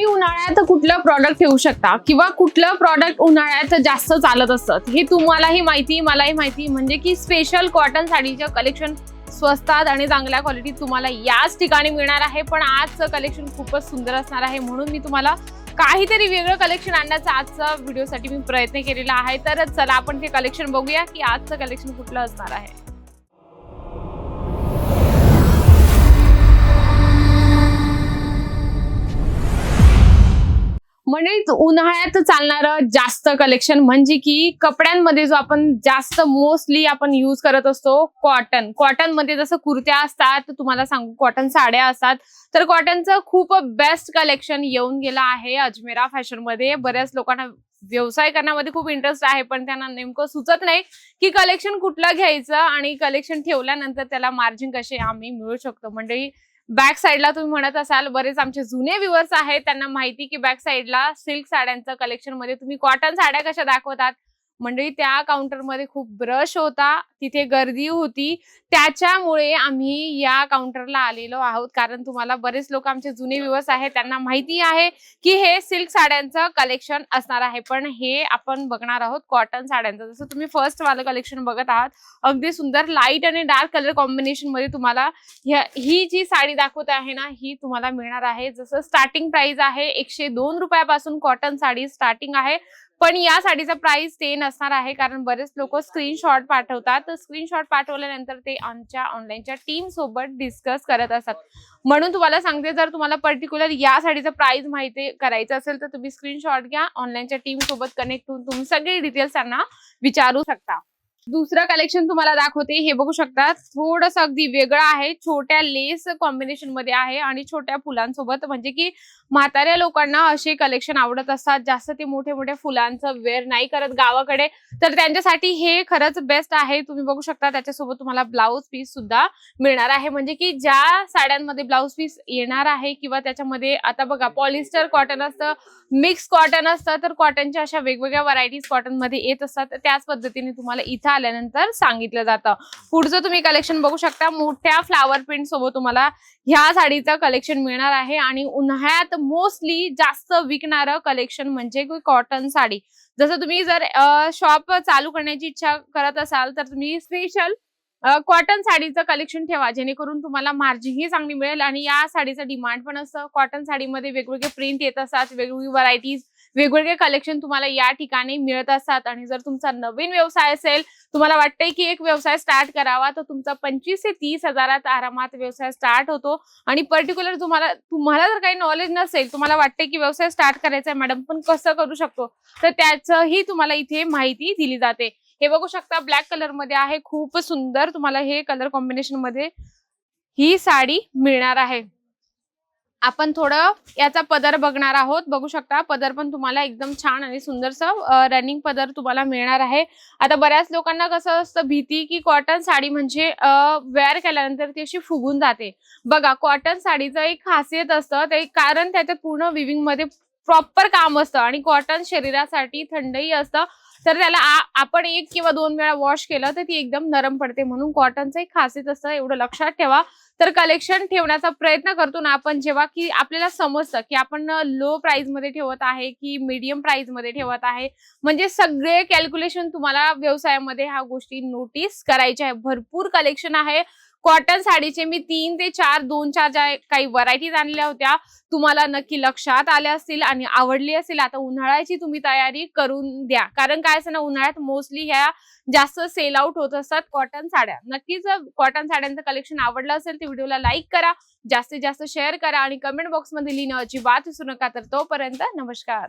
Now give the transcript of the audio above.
तुम्ही उन्हाळ्यात कुठलं प्रॉडक्ट ठेवू शकता? किंवा कुठलं प्रॉडक्ट उन्हाळ्यात जास्त चालत असतं? हे तुम्हालाही माहिती मलाही माहिती. म्हणजे की स्पेशल कॉटन साडीचं कलेक्शन स्वस्तात आणि चांगल्या क्वालिटीत तुम्हाला याच ठिकाणी मिळणार आहे. पण आजचं कलेक्शन खूपच सुंदर असणार आहे. म्हणून मी तुम्हाला काहीतरी वेगळं कलेक्शन आणण्याचा आजचा व्हिडिओसाठी मी प्रयत्न केलेला आहे. तर चला आपण ते कलेक्शन बघूया की आजचं कलेक्शन कुठलं असणार आहे. म्हणजे उन्हाळ्यात चालणारं जास्त कलेक्शन म्हणजे की कपड्यांमध्ये जो आपण जास्त मोस्टली आपण युज करत असतो कॉटन कॉटनमध्ये जसं कुर्त्या असतात तुम्हाला सांगू कॉटन साड्या असतात. तर कॉटनचं खूप बेस्ट कलेक्शन येऊन गेलं आहे अजमेरा फॅशनमध्ये. बऱ्याच लोकांना व्यवसाय करण्यामध्ये खूप इंटरेस्ट आहे पण त्यांना नेमकं सुचत नाही की कलेक्शन कुठलं घ्यायचं आणि कलेक्शन ठेवल्यानंतर त्याला मार्जिन कसे आम्ही मिळू शकतो. म्हणजे बॅक साईडला तुम्ही म्हणत असाल बरेच आमचे जुने व्ह्युअर्स आहेत त्यांना माहिती की बॅक साईडला सिल्क साड्यांचं कलेक्शनमध्ये तुम्ही कॉटन साड्या कशा दाखवतात? मंडळी त्या काउंटरमध्ये खूप ब्रश होता तिथे गर्दी होती. त्याच्यामुळे आम्ही या काउंटरला आलेलो आहोत. कारण तुम्हाला बरेच लोक आमचे जुने विवस आहेत त्यांना माहिती आहे की हे सिल्क साड्यांचं कलेक्शन असणार आहे. पण हे आपण बघणार आहोत कॉटन साड्यांचं. जसं तुम्ही फर्स्ट वालं कलेक्शन बघत आहात अगदी सुंदर लाइट आणि डार्क कलर कॉम्बिनेशनमध्ये तुम्हाला ही जी साडी दाखवत आहे ना ही तुम्हाला मिळणार आहे. जसं स्टार्टिंग प्राइस आहे एकशे दोन रुपयापासून कॉटन साडी स्टार्टिंग आहे. पण या साडीचा प्राइस ते नसणार आहे कारण बरेच लोक स्क्रीनशॉट पाठवतात. तर स्क्रीनशॉट पाठवल्यानंतर ते आमच्या ऑनलाईनच्या टीम सोबत डिस्कस करत असतात. म्हणून तुम्हाला सांगते जर तुम्हाला पर्टिक्युलर या साडीचा प्राइस माहिती करायचं असेल तर तुम्ही स्क्रीनशॉट घ्या. ऑनलाईनच्या टीम सोबत कनेक्ट होऊन तुम्ही सगळे डिटेल्स त्यांना विचारू शकता. दुसरं कलेक्शन तुम्हाला दाखवते. हे बघू शकता थोडस अगदी वेगळं आहे. छोट्या लेस कॉम्बिनेशनमध्ये आहे आणि छोट्या फुलांसोबत. म्हणजे की म्हाताऱ्या लोकांना असे कलेक्शन आवडत असतात. जास्त ते मोठे मोठे फुलांचं वेअर नाही करत गावाकडे. तर त्यांच्यासाठी हे खरंच बेस्ट आहे. तुम्ही बघू शकता त्याच्यासोबत तुम्हाला ब्लाऊज पीस सुद्धा मिळणार आहे. म्हणजे की ज्या साड्यांमध्ये ब्लाऊज पीस येणार आहे किंवा त्याच्यामध्ये आता बघा पॉलिस्टर कॉटन असतं मिक्स कॉटन असतं तर कॉटनच्या अशा वेगवेगळ्या व्हरायटीज कॉटनमध्ये येत असतात. तर त्याच पद्धतीने तुम्हाला इथं आल्यानंतर सांगितलं जातं. पुढचं तुम्ही कलेक्शन बघू शकता. मोठ्या फ्लावर प्रिंट सोबत तुम्हाला ह्या साडीचं कलेक्शन मिळणार आहे आणि उन्हाळ्यात मोस्टली जास्त विकणारं कलेक्शन म्हणजे कॉटन साडी. जसं तुम्ही जर शॉप चालू करण्याची इच्छा करत असाल तर तुम्ही स्पेशल कॉटन साडीचं कलेक्शन ठेवा जेणेकरून तुम्हाला मार्जिनही चांगली मिळेल आणि या साडीचं डिमांड पण असतं कॉटन साडीमध्ये वेगवेगळे प्रिंट येत असतात वेगवेगळी व्हरायटीज वेगवेगळे कलेक्शन तुम्हाला या ठिकाणी मिळत असतात. आणि जर तुमचा नवीन व्यवसाय असेल तुम्हाला वाटतंय की एक व्यवसाय स्टार्ट करावा तर तुमचा पंचवीस ते तीस हजारात आरामात व्यवसाय स्टार्ट होतो. आणि पर्टिक्युलर तुम्हाला तुम्हाला जर काही नॉलेज नसेल तुम्हाला वाटते की व्यवसाय स्टार्ट करायचा आहे मॅडम पण कसं करू शकतो? तर त्याचंही तुम्हाला इथे माहिती दिली जाते. हे बघू शकता ब्लॅक कलरमध्ये आहे. खूप सुंदर तुम्हाला हे कलर कॉम्बिनेशनमध्ये ही साडी मिळणार आहे. आपण थोडं याचा पदर बघणार आहोत. बघू शकता पदर पण तुम्हाला एकदम छान आणि सुंदरसं रनिंग पदर तुम्हाला मिळणार आहे. आता बऱ्याच लोकांना कसं असतं भीती की कॉटन साडी म्हणजे वेअर केल्यानंतर ती अशी फुगून जाते. बघा कॉटन साडीचं एक खासियत असतं ते कारण त्याच्यात पूर्ण विविंगमध्ये प्रॉपर काम असतं आणि कॉटन शरीरासाठी थंडही असतं. तर त्याला आपण एक किंवा दोन वेळा वॉश केलं तर ती एकदम नरम पडते. म्हणून कॉटनचं एक खासियत असतं एवढं लक्षात ठेवा. तर कलेक्शन ठेवण्याचा प्रयत्न करतो ना आपण जेव्हा की आपल्याला समजतं की आपण लो प्राइसमध्ये ठेवत आहे की मीडियम प्राइसमध्ये ठेवत आहे. म्हणजे सगळे कॅल्क्युलेशन तुम्हाला व्यवसायामध्ये ह्या गोष्टी नोटीस करायच्या आहे. भरपूर कलेक्शन आहे. कॉटन साडीचे मी तीन ते चार दोन चार ज्या काही व्हरायटीज आणल्या होत्या तुम्हाला नक्की लक्षात आल्या असतील आणि आवडली असेल आता उन्हाळ्याची तुम्ही तयारी करून द्या. कारण काय असं ना उन्हाळ्यात मोस्टली ह्या जास्त सेल आउट होत असतात कॉटन साड्या. नक्कीच कॉटन साड्यांचं कलेक्शन आवडलं असेल तर व्हिडिओला लाईक करा जास्तीत जास्त शेअर करा आणि कमेंट बॉक्समध्ये लिहिणं अजिबात विसरू नका. तर तोपर्यंत नमस्कार.